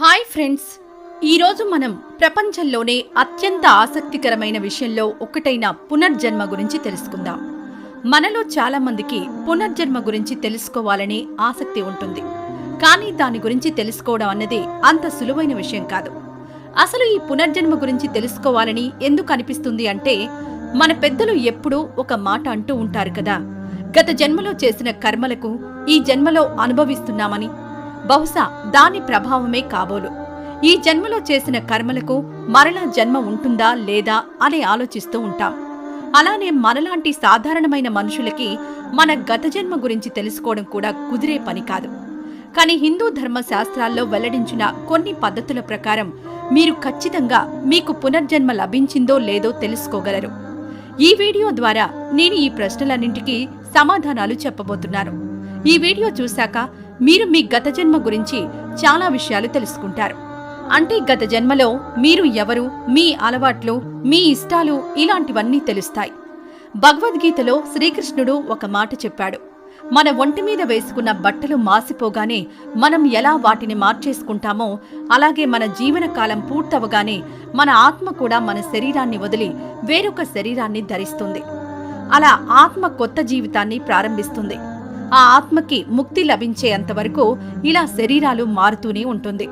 Hi friends. ఈరోజు మనం ప్రపంచంలోనే అత్యంత ఆసక్తికరమైన విషయంలో ఒకటైన పునర్జన్మ గురించి తెలుసుకుందాం. మనలో చాలామందికి పునర్జన్మ గురించి తెలుసుకోవాలనే ఆసక్తి ఉంటుంది. కానీ దాని గురించి తెలుసుకోవడం అన్నది అంత సులువైన విషయం కాదు. అసలు ఈ పునర్జన్మ గురించి తెలుసుకోవాలని ఎందుకు అనిపిస్తుంది అంటే మన పెద్దలు ఎప్పుడూ ఒక మాట అంటూ ఉంటారు కదా. గత జన్మలో చేసిన కర్మలకు ఈ జన్మలో అనుభవిస్తున్నామని బహుశా దాని ప్రభావమే కాబోలు. ఈ జన్మలో చేసిన కర్మలకు మరలా జన్మ ఉంటుందా లేదా అని ఆలోచిస్తూ ఉంటాం. అలానే మనలాంటి సాధారణమైన మనుషులకి మన గత జన్మ గురించి తెలుసుకోవడం కూడా కుదిరే పని కాదు. కానీ హిందూ ధర్మ శాస్త్రాల్లో వెల్లడించిన కొన్ని పద్ధతుల ప్రకారం మీరు ఖచ్చితంగా మీకు పునర్జన్మ లభించిందో లేదో తెలుసుకోగలరు. ఈ వీడియో ద్వారా నేను ఈ ప్రశ్నలన్నింటికీ సమాధానాలు చెప్పబోతున్నాను. ఈ వీడియో చూశాక మీరు మీ గత జన్మ గురించి చాలా విషయాలు తెలుసుకుంటారు. అంటే గత జన్మలో మీరు ఎవరు మీ అలవాట్లు మీ ఇష్టాలు ఇలాంటివన్నీ తెలుస్తాయి. భగవద్గీతలో శ్రీకృష్ణుడు ఒక మాట చెప్పాడు. మన ఒంటి మీద వేసుకున్న బట్టలు మాసిపోగానే మనం ఎలా వాటిని మార్చేసుకుంటామో అలాగే మన జీవనకాలం పూర్తవగానే మన ఆత్మ కూడా మన శరీరాన్ని వదిలి వేరొక శరీరాన్ని ధరిస్తుంది. అలా ఆత్మ కొత్త జీవితాన్ని ప్రారంభిస్తుంది. ఆ ఆత్మకి ముక్తి లభించేంతవరకు ఇలా శరీరాలు మారుతూనే ఉంటుంది.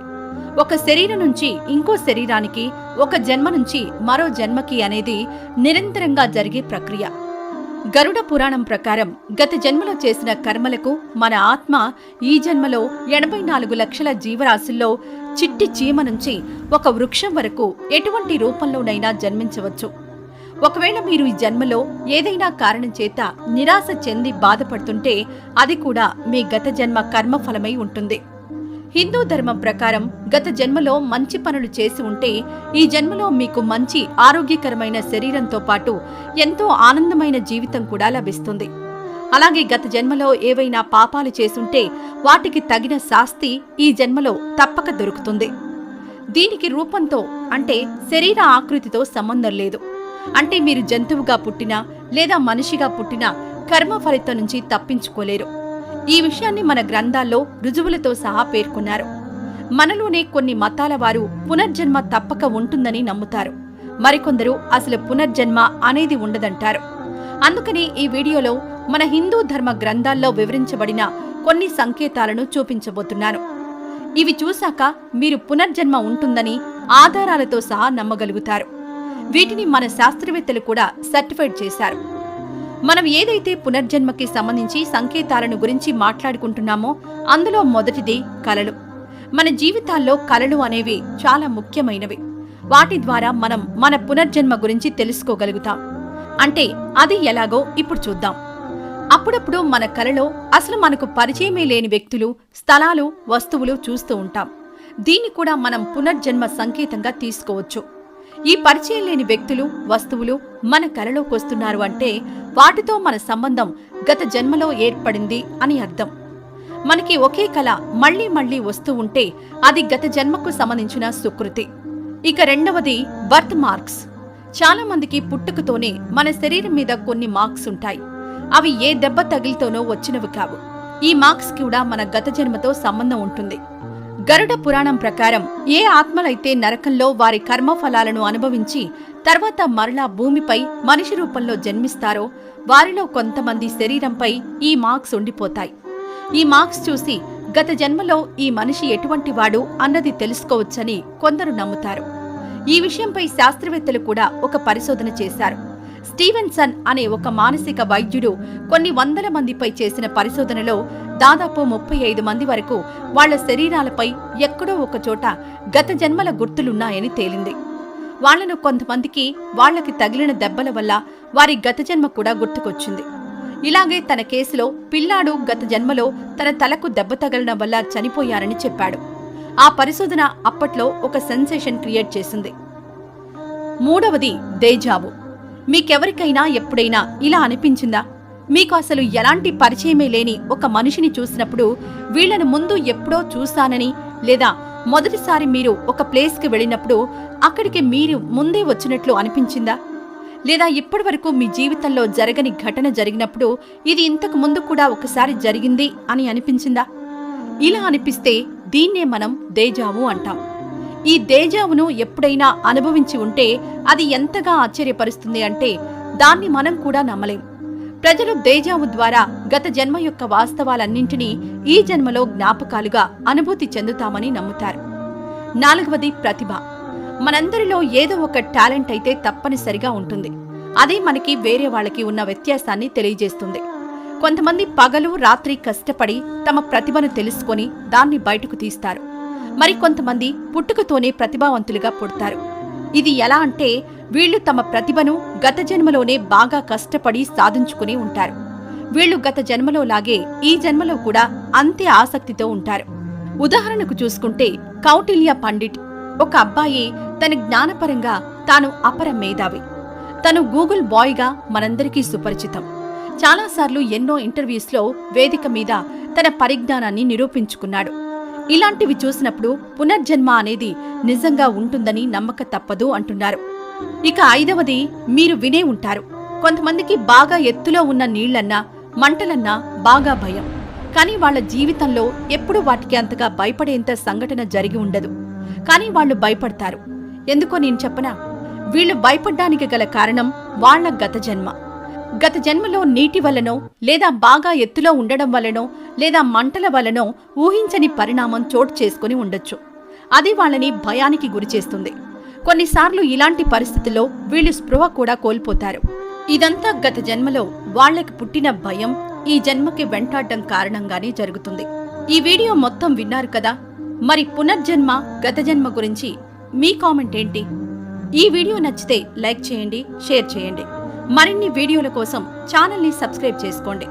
ఒక శరీరం నుంచి ఇంకో శరీరానికి ఒక జన్మ నుంచి మరో జన్మకి అనేది నిరంతరంగా జరిగే ప్రక్రియ. గరుడ పురాణం ప్రకారం గత జన్మలో చేసిన కర్మలకు మన ఆత్మ ఈ జన్మలో ఎనభై నాలుగు లక్షల జీవరాశుల్లో చిట్టి చీమ నుంచి ఒక వృక్షం వరకు ఎటువంటి రూపంలోనైనా జన్మించవచ్చు. ఒకవేళ మీరు ఈ జన్మలో ఏదైనా కారణం చేత నిరాశ చెంది బాధపడుతుంటే అది కూడా మీ గత జన్మ కర్మఫలమై ఉంటుంది. హిందూ ధర్మం ప్రకారం గత జన్మలో మంచి పనులు చేసి ఉంటే ఈ జన్మలో మీకు మంచి ఆరోగ్యకరమైన శరీరంతో పాటు ఎంతో ఆనందమైన జీవితం కూడా లభిస్తుంది. అలాగే గత జన్మలో ఏవైనా పాపాలు చేసుంటే వాటికి తగిన శాస్తి ఈ జన్మలో తప్పక దొరుకుతుంది. దీనికి రూపంతో అంటే శరీర ఆకృతితో సంబంధం లేదు. అంటే మీరు జంతువుగా పుట్టినా లేదా మనిషిగా పుట్టినా కర్మ ఫలితం నుంచి తప్పించుకోలేరు. ఈ విషయాన్ని మన గ్రంథాల్లో రుజువులతో సహా పేర్కొన్నారు. మనలోనే కొన్ని మతాల వారు పునర్జన్మ తప్పక ఉంటుందని నమ్ముతారు. మరికొందరు అసలు పునర్జన్మ అనేది ఉండదంటారు. అందుకని ఈ వీడియోలో మన హిందూ ధర్మ గ్రంథాల్లో వివరించబడిన కొన్ని సంకేతాలను చూపించబోతున్నాను. ఇవి చూశాక మీరు పునర్జన్మ ఉంటుందని ఆధారాలతో సహా నమ్మగలుగుతారు. వీటిని మన శాస్త్రవేత్తలు కూడా సర్టిఫైడ్ చేశారు. మనం ఏదైతే పునర్జన్మకి సంబంధించి సంకేతాలను గురించి మాట్లాడుకుంటున్నామో అందులో మొదటిది కలలు. మన జీవితాల్లో కలలు అనేవి చాలా ముఖ్యమైనవి. వాటి ద్వారా మనం మన పునర్జన్మ గురించి తెలుసుకోగలుగుతాం. అంటే అది ఎలాగో ఇప్పుడు చూద్దాం. అప్పుడప్పుడు మన కలలో అసలు మనకు పరిచయమే లేని వ్యక్తులు స్థలాలు వస్తువులు చూస్తూ ఉంటాం. దీన్ని కూడా మనం పునర్జన్మ సంకేతంగా తీసుకోవచ్చు. ఈ పరిచయం లేని వ్యక్తులు వస్తువులు మన కలలోకి వస్తున్నారు అంటే వాటితో మన సంబంధం గత జన్మలో ఏర్పడింది అని అర్థం. మనకి ఒకే కళ మళ్ళీ మళ్ళీ వస్తూ ఉంటే అది గత జన్మకు సంబంధించిన సుకృతి. ఇక రెండవది బర్త్ మార్క్స్. చాలా మందికి పుట్టుకతోనే మన శరీరం మీద కొన్ని మార్క్స్ ఉంటాయి. అవి ఏ దెబ్బ తగిలితోనో వచ్చినవి కావు. ఈ మార్క్స్ కూడా మన గత జన్మతో సంబంధం ఉంటుంది. గరుడ పురాణం ప్రకారం ఏ ఆత్మలైతే నరకంలో వారి కర్మఫలాలను అనుభవించి తర్వాత మరలా భూమిపై మనిషి రూపంలో జన్మిస్తారో వారిలో కొంతమంది శరీరంపై ఈ మార్క్స్ ఉండిపోతాయి. ఈ మార్క్స్ చూసి గత జన్మలో ఈ మనిషి ఎటువంటి వాడు అన్నది తెలుసుకోవచ్చని కొందరు నమ్ముతారు. ఈ విషయంపై శాస్త్రవేత్తలు కూడా ఒక పరిశోధన చేశారు. స్టీవెన్సన్ అనే ఒక మానసిక వైద్యుడు కొన్ని వందల మందిపై చేసిన పరిశోధనలో దాదాపు ముప్పై ఐదు మంది వరకు వాళ్ళ శరీరాలపై ఎక్కడో ఒక చోట గత జన్మల గుర్తులున్నాయని తేలింది. వాళ్ళను కొంతమందికి వాళ్ళకి తగిలిన దెబ్బల వల్ల వారి గత జన్మ కూడా గుర్తుకొచ్చింది. ఇలాగే తన కేసులో పిల్లాడు గత జన్మలో తన తలకు దెబ్బ తగలడం వల్ల చనిపోయారని చెప్పాడు. ఆ పరిశోధన అప్పట్లో ఒక సెన్సేషన్ క్రియేట్ చేసింది. మూడవది దేజావు మీకెవరికైనా ఎప్పుడైనా ఇలా అనిపించిందా? మీకు అసలు ఎలాంటి పరిచయమే లేని ఒక మనిషిని చూసినప్పుడు వీళ్ళను ముందు ఎప్పుడో చూశానని లేదా మొదటిసారి మీరు ఒక ప్లేస్కి వెళ్ళినప్పుడు అక్కడికి మీరు ముందే వచ్చినట్లు అనిపించిందా? లేదా ఇప్పటివరకు మీ జీవితంలో జరగని ఘటన జరిగినప్పుడు ఇది ఇంతకు ముందు కూడా ఒకసారి జరిగింది అని అనిపించిందా? ఇలా అనిపిస్తే దీన్నే మనం దేజావు అంటాం. ఈ దేజావును ఎప్పుడైనా అనుభవించి ఉంటే అది ఎంతగా ఆశ్చర్యపరుస్తుంది అంటే దాన్ని మనం కూడా నమ్మలేం. ప్రజలు దేజావు ద్వారా గత జన్మ యొక్క వాస్తవాలన్నింటినీ ఈ జన్మలో జ్ఞాపకాలుగా అనుభూతి చెందుతామని నమ్ముతారు. నాలుగవది ప్రతిభ. మనందరిలో ఏదో ఒక టాలెంట్ అయితే తప్పనిసరిగా ఉంటుంది. అదే మనకి వేరే వాళ్ళకి ఉన్న వ్యత్యాసాన్ని తెలియజేస్తుంది. కొంతమంది పగలు రాత్రి కష్టపడి తమ ప్రతిభను తెలుసుకొని దాన్ని బయటకు తీస్తారు. మరికొంతమంది పుట్టుకతోనే ప్రతిభావంతులుగా పుడతారు. ఇది ఎలా అంటే వీళ్ళు తమ ప్రతిభను గత జన్మలోనే బాగా కష్టపడి సాధించుకుని ఉంటారు. వీళ్ళు గత జన్మలో లాగే ఈ జన్మలో కూడా అంతే ఆసక్తితో ఉంటారు. ఉదాహరణకు చూసుకుంటే కౌటిల్య పండిట్ ఒక అబ్బాయి తన జ్ఞానపరంగా తాను అపర మేధావి. తను గూగుల్ బాయ్గా మనందరికీ సుపరిచితం. చాలాసార్లు ఎన్నో ఇంటర్వ్యూస్లో వేదిక మీద తన పరిజ్ఞానాన్ని నిరూపించుకున్నాడు. ఇలాంటివి చూసినప్పుడు పునర్జన్మ అనేది నిజంగా ఉంటుందని నమ్మక తప్పదు అంటున్నారు. ఇక ఐదవది మీరు వినే ఉంటారు. కొంతమందికి బాగా ఎత్తులో ఉన్న నీళ్ళన్నా మంటలన్నా బాగా భయం. కానీ వాళ్ళ జీవితంలో ఎప్పుడు వాటికి అంతగా భయపడేంత సంఘటన జరిగి ఉండదు. కానీ వాళ్ళు భయపడతారు. ఎందుకో నేను చెప్పనా? వీళ్ళు భయపడ్డానికి గల కారణం వాళ్ళ గత జన్మ. గత జన్మలో నీటి వలనో లేదా బాగా ఎత్తులో ఉండడం వలనో లేదా మంటల వలనో ఊహించని పరిణామం చోటు చేసుకుని ఉండొచ్చు. అది వాళ్ళని భయానికి గురిచేస్తుంది కొన్నిసార్లు ఇలాంటి పరిస్థితుల్లో వీళ్ళు స్పృహ కూడా కోల్పోతారు. ఇదంతా గత జన్మలో వాళ్ళకి పుట్టిన భయం ఈ జన్మకి వెంటాడడం కారణంగానే జరుగుతుంది. ఈ వీడియో మొత్తం విన్నారు కదా? మరి పునర్జన్మ గత జన్మ గురించి మీ కామెంట్ ఏంటి? ఈ వీడియో నచ్చితే లైక్ చేయండి షేర్ చేయండి. మరిన్ని వీడియోల కోసం ఛానల్ని సబ్స్క్రైబ్ చేసుకోండి.